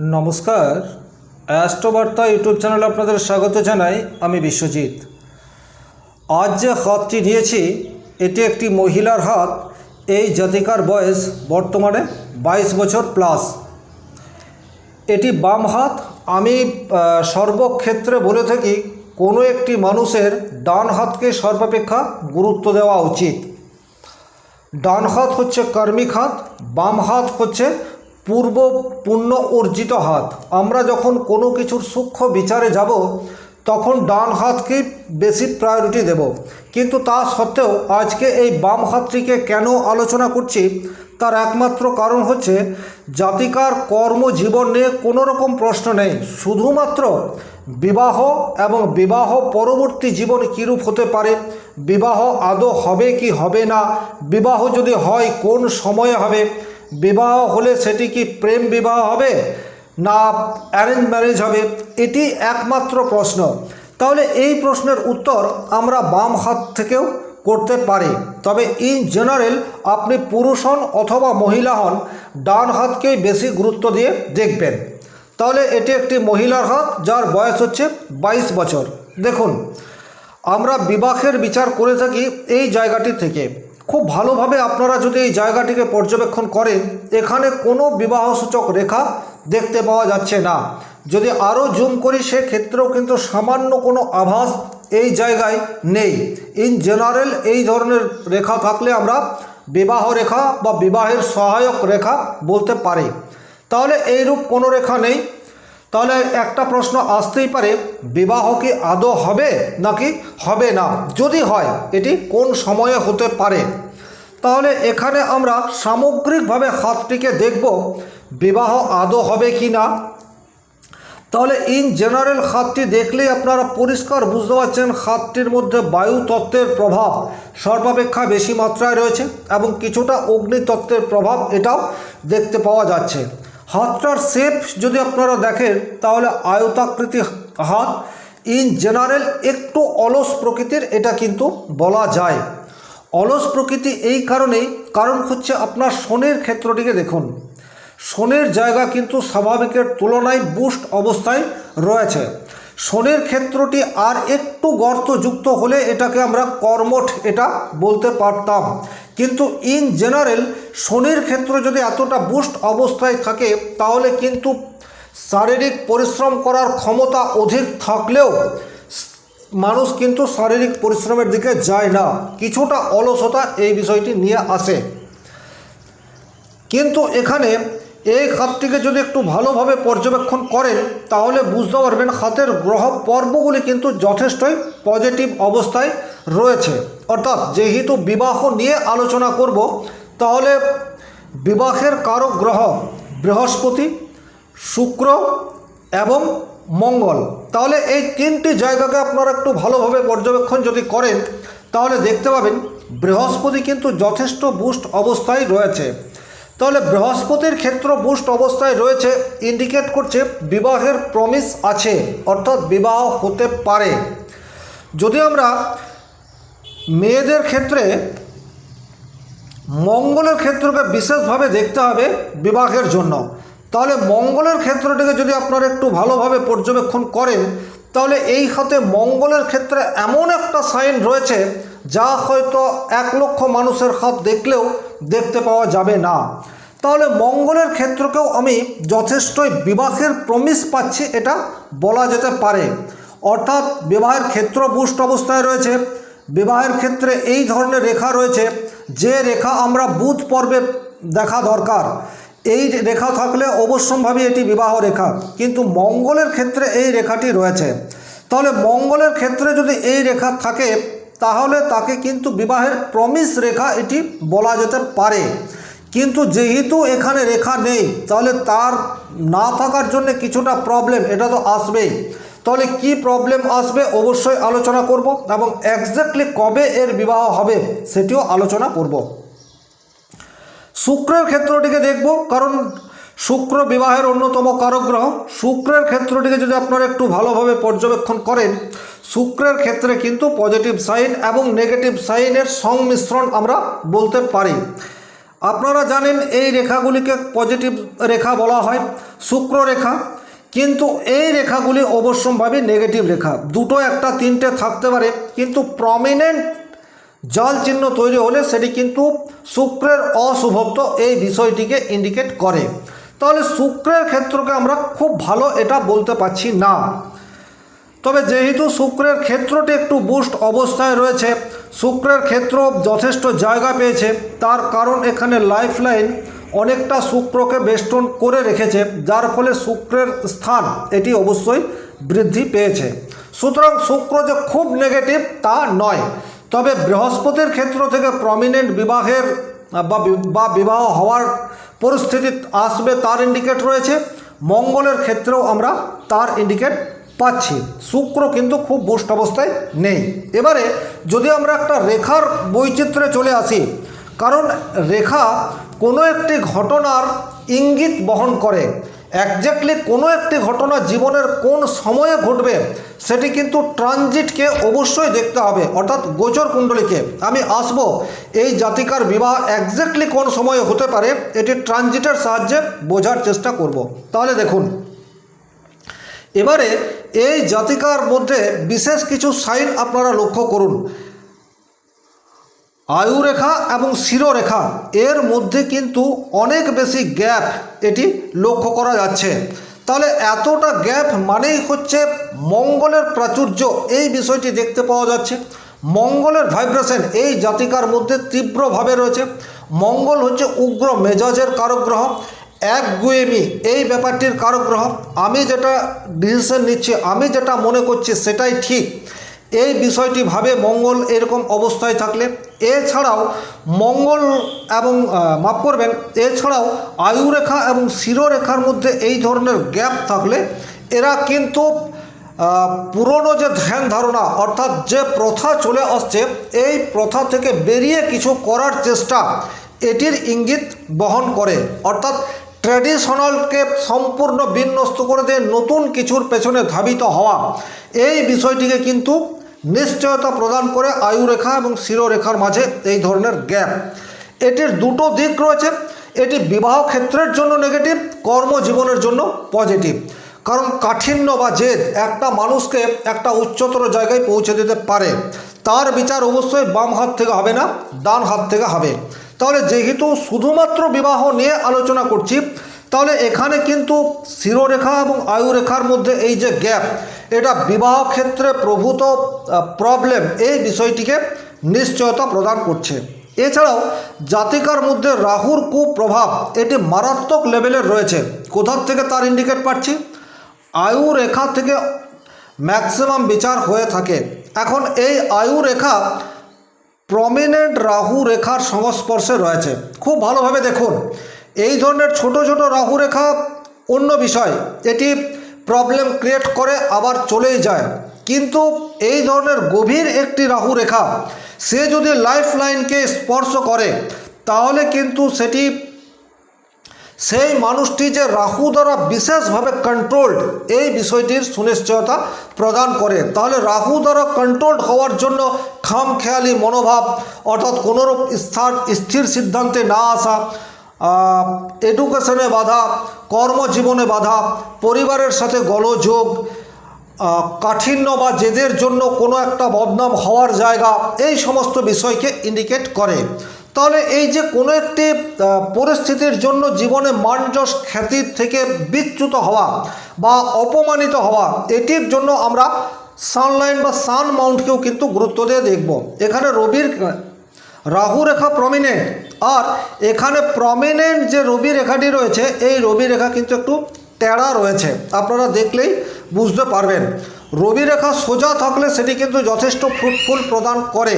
নমস্কার। অ্যাস্ট্রোবার্তা ইউটিউব চ্যানেলে আপনাদের স্বাগত জানাই আমি বিশ্বজিৎ। আজ যে হাতটি নিয়েছি এটি একটি মহিলার হাত। এই জাতিকার বয়স বর্তমানে বাইশ বছর প্লাস। এটি বাম হাত। আমি সর্বক্ষেত্রে বলে থাকি, কোনো একটি মানুষের ডান হাতকে সর্বাপেক্ষা গুরুত্ব দেওয়া উচিত। ডান হাত হচ্ছে কর্মিক হাত, বাম হাত হচ্ছে পূর্ব পুণ্য অর্জিত হাত। আমরা যখন কোনো কিছুর সূক্ষ্ম বিচারে যাব, তখন ডান হাতকে বেশি প্রায়োরিটি দেব। কিন্তু তা সত্ত্বেও আজকে এই বাম হাতটিকে কেন আলোচনা করছি, তার একমাত্র কারণ হচ্ছে জাতিকার কর্মজীবন নিয়ে কোনো রকম প্রশ্ন নেই। শুধুমাত্র বিবাহ এবং বিবাহ পরবর্তী জীবন কীরূপ হতে পারে, বিবাহ আদৌ হবে কি হবে না, বিবাহ যদি হয় কোন সময়ে হবে বিবাহ হলে সেটি কি প্রেম বিবাহ হবে? না অ্যারেঞ্জ ম্যারেজ হবে? এটি একমাত্র প্রশ্ন। তাহলে এই প্রশ্নের উত্তর আমরা বাম হাত থেকেও করতে পারি। তবে ইন জেনারেল আপনি পুরুষ হন অথবা মহিলা হন, ডান হাতকেই বেশি গুরুত্ব দিয়ে দেখবেন। তাহলে এটি একটি মহিলার হাত, যার বয়স হচ্ছে বাইশ বছর। দেখুন, আমরা বিবাহের বিচার করে থাকি এই জায়গাটি থেকে। খুব ভালোভাবে আপনারা যদি এই জায়গাটিকে পর্যবেক্ষণ করেন, এখানে কোনো বিবাহসূচক রেখা দেখতে পাওয়া যাচ্ছে না। যদি আরও জুম করি, সেক্ষেত্রেও কিন্তু সামান্য কোনো আভাস এই জায়গায় নেই। ইন জেনারেল এই ধরনের রেখা থাকলে আমরা বিবাহ রেখা বা বিবাহের সহায়ক রেখা বলতে পারি। তাহলে এইরূপ কোনো রেখা নেই। তাহলে একটা প্রশ্ন আসতেই পারে বিবাহ কি আদৌ হবে নাকি হবে না? যদি হয়, এটি কোন সময়ে হতে পারে? তাহলে এখানে আমরা সামগ্রিকভাবে হাতটিকে দেখব, বিবাহ আদৌ হবে কি না? তাহলে ইন জেনারেল হাতটি দেখলেই আপনারা পরিষ্কার বুঝতে পারছেন হাতটির মধ্যে বায়ু তত্ত্বের প্রভাব সর্বাপেক্ষা বেশি মাত্রায় রয়েছে এবং কিছুটা অগ্নিতত্ত্বের প্রভাব এটাও দেখতে পাওয়া যাচ্ছে। হাতটার শেপ যদি আপনারা দেখেন, তাহলে আয়তাকৃতি হাত ইন জেনারেল একটু অলস প্রকৃতির, এটা কিন্তু বলা যায়। অলস প্রকৃতি এই কারণেই, কারণ হচ্ছে আপনার শনের ক্ষেত্রটিকে দেখুন। শনের জায়গা কিন্তু স্বাভাবিকের তুলনায় বুস্ট অবস্থায় রয়েছে। শনের ক্ষেত্রটি আর একটু গর্তযুক্ত হলে এটাকে আমরা কর্মঠ এটা বলতে পারতাম। কিন্তু ইন জেনারেল শনির ক্ষেত্র যদি এতটা বুস্ট অবস্থায় থাকে, তাহলে কিন্তু শারীরিক পরিশ্রম করার ক্ষমতা অধিক থাকলেও মানুষ কিন্তু শারীরিক পরিশ্রমের দিকে যায় না। কিছুটা অলসতা এই বিষয়টি নিয়ে আসে। কিন্তু এখানে এই খাতটিকে যদি একটু ভালোভাবে পর্যবেক্ষণ করেন, তাহলে বুঝতে পারবেন খাতের গ্রহ পর্বগুলি কিন্তু যথেষ্টই পজিটিভ অবস্থায় রয়েছে। অর্থাৎ যেহেতু বিবাহ নিয়ে আলোচনা করব, তাহলে বিবাহের কারক গ্রহ বৃহস্পতি, শুক্র এবং মঙ্গল। তাহলে এই তিনটি জায়গাকে আপনারা একটু ভালোভাবে পর্যবেক্ষণ যদি করেন, তাহলে দেখতে পাবেন বৃহস্পতি কিন্তু যথেষ্ট বুস্ট অবস্থায় রয়েছে। তাহলে বৃহস্পতির ক্ষেত্র বুস্ট অবস্থায় রয়েছে ইন্ডিকেট করছে বিবাহের প্রমিস আছে, অর্থাৎ বিবাহ হতে পারে। যদি আমরা মেয়েদের ক্ষেত্রে মঙ্গলের ক্ষেত্রকে বিশেষভাবে দেখতে হবে বিবাহের জন্য। তাহলে মঙ্গলের ক্ষেত্রটিকে যদি আপনারা একটু ভালোভাবে পর্যবেক্ষণ করেন, তাহলে এই হাতে মঙ্গলের ক্ষেত্রে এমন একটা সাইন রয়েছে, যা হয়তো এক লক্ষ মানুষের হাত দেখলেও দেখতে পাওয়া যাবে না। তাহলে মঙ্গলের ক্ষেত্রকেও আমি যথেষ্টই বিবাহের প্রমিস পাচ্ছি, এটা বলা যেতে পারে। অর্থাৎ বিবাহের ক্ষেত্র বুষ্ট অবস্থায় রয়েছে। বিবাহের ক্ষেত্রে এই ধরনের রেখা রয়েছে, যে রেখা আমরা বুধ পর্বে দেখা দরকার। এই রেখা থাকলে অবশ্যম্ভাবী এটি বিবাহ রেখা। কিন্তু মঙ্গলের ক্ষেত্রে এই রেখাটি রয়েছে। তাহলে মঙ্গলের ক্ষেত্রে যদি এই রেখা থাকে তাহলে তাকে কিন্তু বিবাহের প্রমিস রেখা এটি বলা যেতে পারে। কিন্তু যেহেতু এখানে রেখা নেই, তাহলে তার না থাকার জন্য কিছুটা প্রবলেম এটা তো আসবেই। তাহলে কি প্রবলেম আসবে অবশ্যই আলোচনা করব এবং এক্স্যাক্টলি কবে এর বিবাহ হবে সেটিও আলোচনা করব। শুক্রের ক্ষেত্রটিকে দেখব, কারণ শুক্র বিবাহের অন্যতম কারক গ্রহ শুক্রের ক্ষেত্রটিকে যদি আপনারা একটু ভালোভাবে পর্যবেক্ষণ করেন, শুক্রের ক্ষেত্রে কিন্তু পজিটিভ সাইন এবং নেগেটিভ সাইনের সংমিশ্রণ আমরা বলতে পারি। আপনারা জানেন এই রেখাগুলিকে পজিটিভ রেখা বলা হয়, শুক্র রেখা। কিন্তু এই রেখাগুলি অবশ্যম্ভাবী নেগেটিভ রেখা। দুটো একটা তিনটে থাকতে পারে, কিন্তু প্রমিনেন্ট জল চিহ্ন তৈরি হলে সেটি কিন্তু শুক্রের অশুভত্ব এই বিষয়টিকে ইন্ডিকেট করে। তাহলে শুক্রের ক্ষেত্রকে আমরা খুব ভালো এটা বলতে পারছি না। তবে যেহেতু শুক্রের ক্ষেত্রটি একটু বুস্ট অবস্থায় রয়েছে, শুক্রের ক্ষেত্র যথেষ্ট জায়গা পেয়েছে, তার কারণ এখানে লাইফ লাইন অনেকটা শুক্রকে বেষ্টন করে রেখেছে, যার ফলে শুক্রের স্থান এটি অবশ্যই বৃদ্ধি পেয়েছে। সুতরাং শুক্র যে খুব নেগেটিভ তা নয়। তবে বৃহস্পতির ক্ষেত্র থেকে প্রমিনেন্ট বিবাহের বা বা বিবাহ হওয়ার পরিস্থিতি আসবে, তার ইন্ডিকেট রয়েছে। মঙ্গলের ক্ষেত্রেও আমরা তার ইন্ডিকেট পাচ্ছি। শুক্র কিন্তু খুব বুষ্ট অবস্থায় নেই। এবারে যদি আমরা একটা রেখার বৈচিত্র্যে চলে আসি, কারণ রেখা কোনো একটি ঘটনার ইঙ্গিত বহন করে। একজ্যাক্টলি কোনো একটি ঘটনা জীবনের কোন সময়ে ঘটবে, সেটি কিন্তু ট্রানজিটকে অবশ্যই দেখতে হবে, অর্থাৎ গোচর কুণ্ডলীকে। আমি আসব, এই জাতিকার বিবাহ একজ্যাক্টলি কোন সময়ে হতে পারে, এটি ট্রানজিটের সাহায্যে বোঝার চেষ্টা করব। তাহলে দেখুন, এবারে এই জাতিকার মধ্যে বিশেষ কিছু সাইন আপনারা লক্ষ্য করুন। আয়ুরেখা এবং শিরোরেখা, এর মধ্যে কিন্তু অনেক বেশি গ্যাপ এটি লক্ষ্য করা যাচ্ছে। তাহলে এতটা গ্যাপ মানেই হচ্ছে মঙ্গলের প্রাচুর্য এই বিষয়টি দেখতে পাওয়া যাচ্ছে। মঙ্গলের ভাইব্রেশন এই জাতিকার মধ্যে তীব্রভাবে রয়েছে। মঙ্গল হচ্ছে উগ্র মেজাজের কারক গ্রহ এক গুয়েমি এই ব্যাপারটির কারক গ্রহ আমি যেটা ডিসিশন নিচ্ছি, আমি যেটা মনে করছি সেটাই ঠিক। এই বিষয়টি ভাবে মঙ্গল এরকম অবস্থায় থাকলে। এছাড়াও মঙ্গল এবং মাফ করবেন, এছাড়াও আয়ুরেখা এবং শিরোরেখার মধ্যে এই ধরনের গ্যাপ থাকলে এরা কিন্তু পুরনো যে ধ্যান ধারণা অর্থাৎ যে প্রথা চলে আসছে, এই প্রথা থেকে বেরিয়ে কিছু করার চেষ্টা এটির ইঙ্গিত বহন করে। অর্থাৎ ট্র্যাডিশনালকে সম্পূর্ণ বিন্যস্ত করে দিয়ে নতুন কিছুর পেছনে ধাবিত হওয়া। এই বিষয়টিকে কিন্তু নিশ্চয়তা প্রদান করে আয়ুরেখা এবং শিরোরেখার মাঝে এই ধরনের গ্যাপ। এটির দুটো দিক রয়েছে। এটি বিবাহ ক্ষেত্রের জন্য নেগেটিভ কর্মজীবনের জন্য পজিটিভ কারণ কাঠিন্য বা জেদ একটা মানুষকে একটা উচ্চতর জায়গায় পৌঁছে দিতে পারে। তার বিচার অবশ্যই বাম হাত থেকে হবে না, ডান হাত থেকে হবে। তাহলে যেহেতু শুধুমাত্র বিবাহ নিয়ে আলোচনা করছি, তাহলে এখানে কিন্তু শিরোরেখা এবং আয়ুরেখার মধ্যে এই যে গ্যাপ এটা বিবাহ ক্ষেত্রে প্রভূত প্রবলেম এই বিষয়টিকে নিশ্চয়তা প্রদান করছে। এছাড়াও জাতিকার মধ্যে রাহুর কুপ্রভাব এটি মারাত্মক লেভেলের রয়েছে। কোথার থেকে তার ইন্ডিকেট পাচ্ছি? আয়ু রেখা থেকে ম্যাক্সিমাম বিচার হয়ে থাকে। এখন এই আয়ু রেখা প্রমিনেন্ট রাহু রেখার সংস্পর্শে রয়েছে। খুব ভালোভাবে দেখুন। এই ধরনের ছোট ছোট রাহু রেখা অন্য বিষয়। এটি প্রবলেম ক্রিয়েট করে আবার চলেই যায়। কিন্তু এই ধরনের গভীর একটি রাহু রেখা সে যদি লাইফ লাইনকে স্পর্শ করে, তাহলে কিন্তু সেটি সেই মানুষটি যে রাহু দ্বারা বিশেষভাবে কন্ট্রোলড এই বিষয়টির সুনিশ্চয়তা প্রদান করে। তাহলে রাহু দ্বারা কন্ট্রোলড হওয়ার জন্য খামখেয়ালি মনোভাব, অর্থাৎ কোনোরূপ স্থির সিদ্ধান্তে না আসা এডুকেশনে বাধা, কর্মজীবনে বাধা, পরিবারের সাথে গলযোগ কাঠিন্য বা জেদের জন্য কোনো একটা বদনাম হওয়ার জায়গা, এই সমস্ত বিষয়কে ইন্ডিকেট করে। তাহলে এই যে কোনো একটি পরিস্থিতির জন্য জীবনে মানযশ খ্যাতির থেকে বিচ্যুত হওয়া বা অপমানিত হওয়া, এটির জন্য আমরা সানলাইন বা সান মাউন্টকেও কিন্তু গুরুত্ব দিয়ে দেখব। এখানে রবির রাহু রেখা প্রমিনেন্ট আর এখানে প্রমিনেন্ট যে রবি রেখাটি রয়েছে, এই রবি রেখা কিন্তু একটু টেড়া রয়েছে। আপনারা দেখলেই বুঝতে পারবেন। রবি রেখা সোজা থাকলে সেটি কিন্তু যথেষ্ট ফ্রুটফুল প্রদান করে।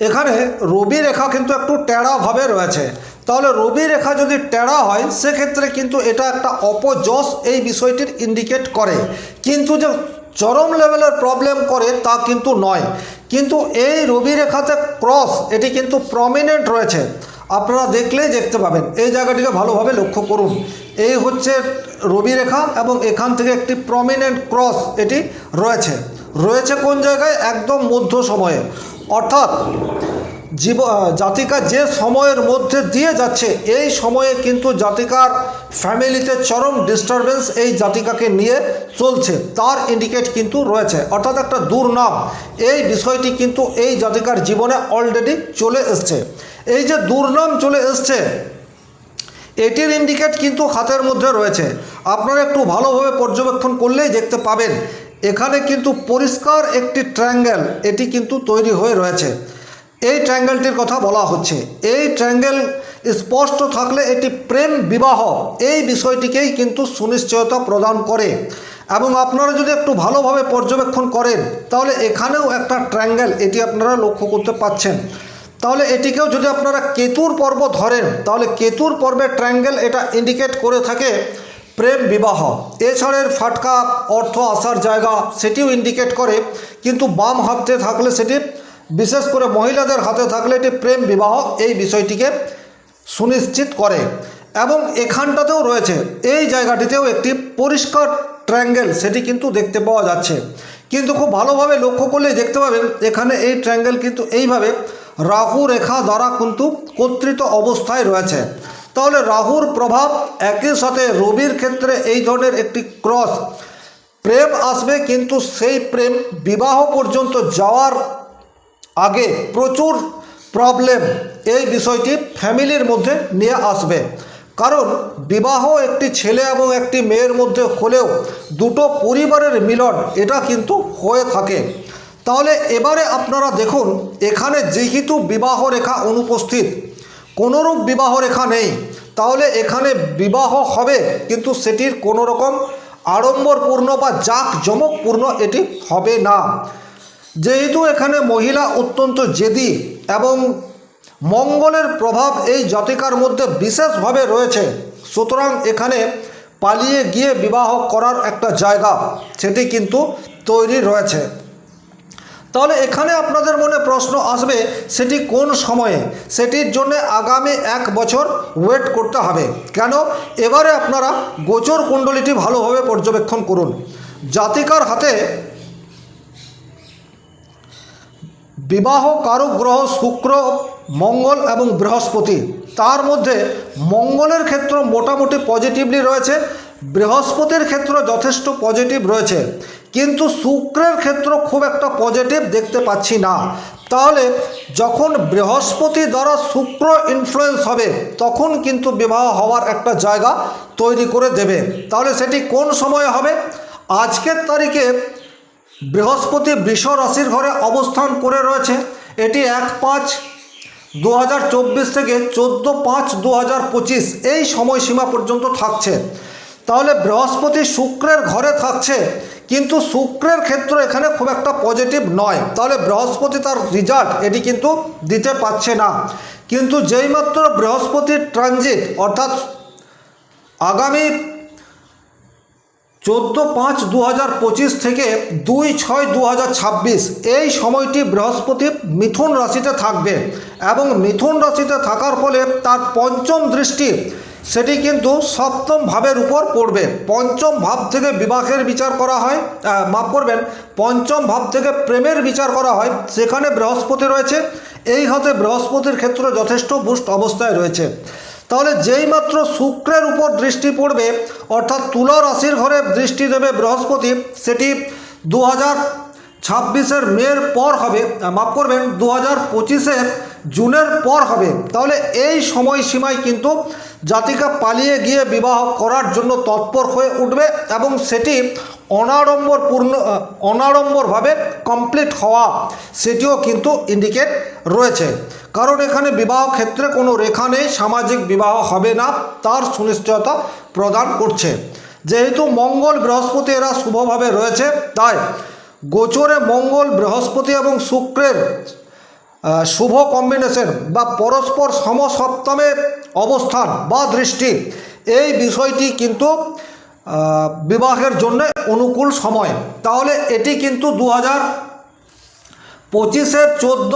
এখানে রবি রেখা কিন্তু একটু টেড়াভাবে রয়েছে। তাহলে রবি রেখা যদি টেড়া হয়, সেক্ষেত্রে কিন্তু এটা একটা অপযশ এই বিষয়টির ইন্ডিকেট করে। কিন্তু যে চরম লেভেলের প্রবলেম করে, তা কিন্তু নয়। কিন্তু এই রবি রেখাতে ক্রস, এটি কিন্তু প্রমিনেন্ট রয়েছে। আপনারা দেখলেই দেখতে পাবেন। এই জায়গাটিকে ভালোভাবে লক্ষ্য করুন। এই হচ্ছে রবি রেখা এবং এখান থেকে একটি প্রমিনেন্ট ক্রস এটি রয়েছে। রয়েছে কোন জায়গায়? একদম মধ্য সময়ে। অর্থাৎ জীব জাতিকা যে সময়ের মধ্যে দিয়ে যাচ্ছে, এই সময়ে কিন্তু জাতিকার ফ্যামিলিতে চরম ডিস্টারবেন্স এই জাতিকাকে নিয়ে চলছে। তার ইন্ডিকেট কিন্তু রয়েছে। অর্থাৎ একটা দুর্নাম। এই বিষয়টি কিন্তু এই জাতিকার জীবনে অলরেডি চলে এসছে। এই যে দুর্নাম চলে এসছে, এটির ইন্ডিকেট কিন্তু হাতের মধ্যে রয়েছে। আপনারা একটু ভালোভাবে পর্যবেক্ষণ করলেই দেখতে পাবেন। এখানে কিন্তু পরিষ্কার একটি ট্রায়াঙ্গেল এটি কিন্তু তৈরি হয়ে রয়েছে। এই ট্রায়াঙ্গেলটির কথা বলা হচ্ছে। এই ট্রায়াঙ্গেল স্পষ্ট থাকলে এটি প্রেম বিবাহ। এই বিষয়টিকেই কিন্তু সুনিশ্চয়তা প্রদান করে। এবং আপনারা যদি একটু ভালোভাবে পর্যবেক্ষণ করেন, তাহলে এখানেও একটা ট্রায়াঙ্গেল, এটি আপনারা লক্ষ্য করতে পাচ্ছেন। তাহলে এটিকেও যদি আপনারা কেতুর পর্ব ধরেন, তাহলে কেতুর পর্বের ট্রায়াঙ্গেল এটা ইন্ডিকেট করে থাকে প্রেম বিবাহ। এছাড়ের ফাটকা, অর্থ, আসার জায়গা, সেটিও ইন্ডিকেট করে। কিন্তু বাম হাতে থাকলে সেটি বিশেষ করে মহিলাদের হাতে থাকলে এটি প্রেম বিবাহ, এই বিষয়টিকে সুনিশ্চিত করে। এবং এখানটাতেও রয়েছে, এই জায়গাটিতেও একটি পরিষ্কার ট্রায়াঙ্গেল, সেটি কিন্তু দেখতে পাওয়া যাচ্ছে। কিন্তু খুব ভালোভাবে লক্ষ্য করলে দেখতে পাবেন, এখানে এই ট্রায়াঙ্গেল কিন্তু এইভাবে রাহু রেখা দ্বারা কিন্তু কর্তৃত অবস্থায় রয়েছে। তাহলে রাহুর প্রভাব একই সাথে রবির ক্ষেত্রে এই ধরনের একটি ক্রস। প্রেম আসবে, কিন্তু সেই প্রেম বিবাহ পর্যন্ত যাওয়ার আগে প্রচুর প্রবলেম এই বিষয়টি ফ্যামিলির মধ্যে নিয়ে আসবে। কারণ বিবাহ একটি ছেলে এবং একটি মেয়ের মধ্যে হলেও দুটো পরিবারের মিলন এটা কিন্তু হয়ে থাকে। তাহলে এবারে আপনারা দেখুন, এখানে যেহেতু বিবাহ রেখা অনুপস্থিত, কোনোরূপ বিবাহ রেখা নেই, তাহলে এখানে বিবাহ হবে, কিন্তু সেটির কোনো রকম আড়ম্বরপূর্ণ বা জাঁকজমকপূর্ণ এটি হবে না। যেহেতু এখানে মহিলা অত্যন্ত জেদি এবং মঙ্গলের প্রভাব এই জাতিকার মধ্যে বিশেষভাবে রয়েছে, সুতরাং এখানে পালিয়ে গিয়ে বিবাহ করার একটা জায়গা সেটি কিন্তু তৈরি রয়েছে। তাহলে এখানে আপনাদের মনে প্রশ্ন আসবে, সেটি কোন সময়ে? সেটির জন্য আগামী এক বছর ওয়েট করতে হবে। কেন? এবারে আপনারা গোচর কুণ্ডলীটি ভালোভাবে পর্যবেক্ষণ করুন। জাতিকার হাতে বিবাহ কারক গ্রহ, শুক্র, মঙ্গল এবং বৃহস্পতি। তার মধ্যে মঙ্গলের ক্ষেত্র মোটামুটি পজিটিভলি রয়েছে, বৃহস্পতির ক্ষেত্র যথেষ্ট পজিটিভ রয়েছে। কিন্তু শুক্রের ক্ষেত্র খুব একটা পজিটিভ দেখতে পাচ্ছি না। তাহলে যখন বৃহস্পতি দ্বারা শুক্র ইনফ্লুয়েন্স হবে, তখন কিন্তু বিবাহ হওয়ার একটা জায়গা তৈরি করে দেবে। তাহলে সেটি কোন সময়ে হবে? আজকের তারিখে বৃহস্পতি বৃষ রাশির ঘরে অবস্থান করে রয়েছে। এটি এক পাঁচ দু থেকে চোদ্দ পাঁচ দু এই সময়সীমা পর্যন্ত থাকছে। তাহলে বৃহস্পতি শুক্রের ঘরে থাকছে, কিন্তু শুক্রের ক্ষেত্র এখানে খুব একটা পজিটিভ নয়। তাহলে বৃহস্পতি তার রেজাল্ট এটি কিন্তু দিতে পারছে না। কিন্তু যেইমাত্র বৃহস্পতির ট্রানজিট অর্থাৎ আগামী চোদ্দ পাঁচ দু হাজার পঁচিশ থেকে দুই ছয় দু হাজার ছাব্বিশ এই সময়টি বৃহস্পতি মিথুন রাশিতে থাকবে এবং মিথুন রাশিতে থাকার ফলে তার পঞ্চম দৃষ্টি সেটি কিন্তু সপ্তম ভাবের উপর পড়বে। পঞ্চম ভাব থেকে বিবাহের বিচার করা হয় মাফ করবেন, পঞ্চম ভাব থেকে প্রেমের বিচার করা হয়, সেখানে বৃহস্পতি রয়েছে। এই হাতে বৃহস্পতির ক্ষেত্রে যথেষ্ট বুস্ট অবস্থায় রয়েছে। তাহলে যেইমাত্র শুক্রের উপর দৃষ্টি পড়বে, অর্থাৎ তুলা রাশির ঘরে দৃষ্টি দেবে বৃহস্পতি, সেটি দু হাজার ছাব্বিশের মের পর হবে। মাফ করবেন দু হাজার পঁচিশের জুনের পর হবে। তাহলে এই সময়সীমায় কিন্তু জাতিকা পালিয়ে গিয়ে বিবাহ করার জন্য তৎপর হয়ে উঠবে এবং সেটি অনাড়ম্বরপূর্ণ অনাড়ম্বরভাবে কমপ্লিট হওয়া, সেটিও কিন্তু ইন্ডিকেট রয়েছে। কারণ এখানে বিবাহ ক্ষেত্রে কোনো রেখা নেই, সামাজিক বিবাহ হবে না, তার সুনিশ্চয়তা প্রদান করছে। যেহেতু মঙ্গল বৃহস্পতি এরা শুভভাবে রয়েছে, তাই গোচরে মঙ্গল বৃহস্পতি এবং শুক্রের শুভ কম্বিনেশন বা পরস্পর সমসপ্তমে অবস্থান বা দৃষ্টি, এই বিষয়টি কিন্তু বিবাহের জন্য অনুকূল সময়। তাহলে এটি কিন্তু দু হাজার পঁচিশের চোদ্দ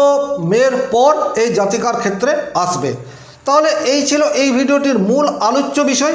মের পর এই জাতিকার ক্ষেত্রে আসবে। তাহলে এই ছিল এই ভিডিওটির মূল আলোচ্য বিষয়।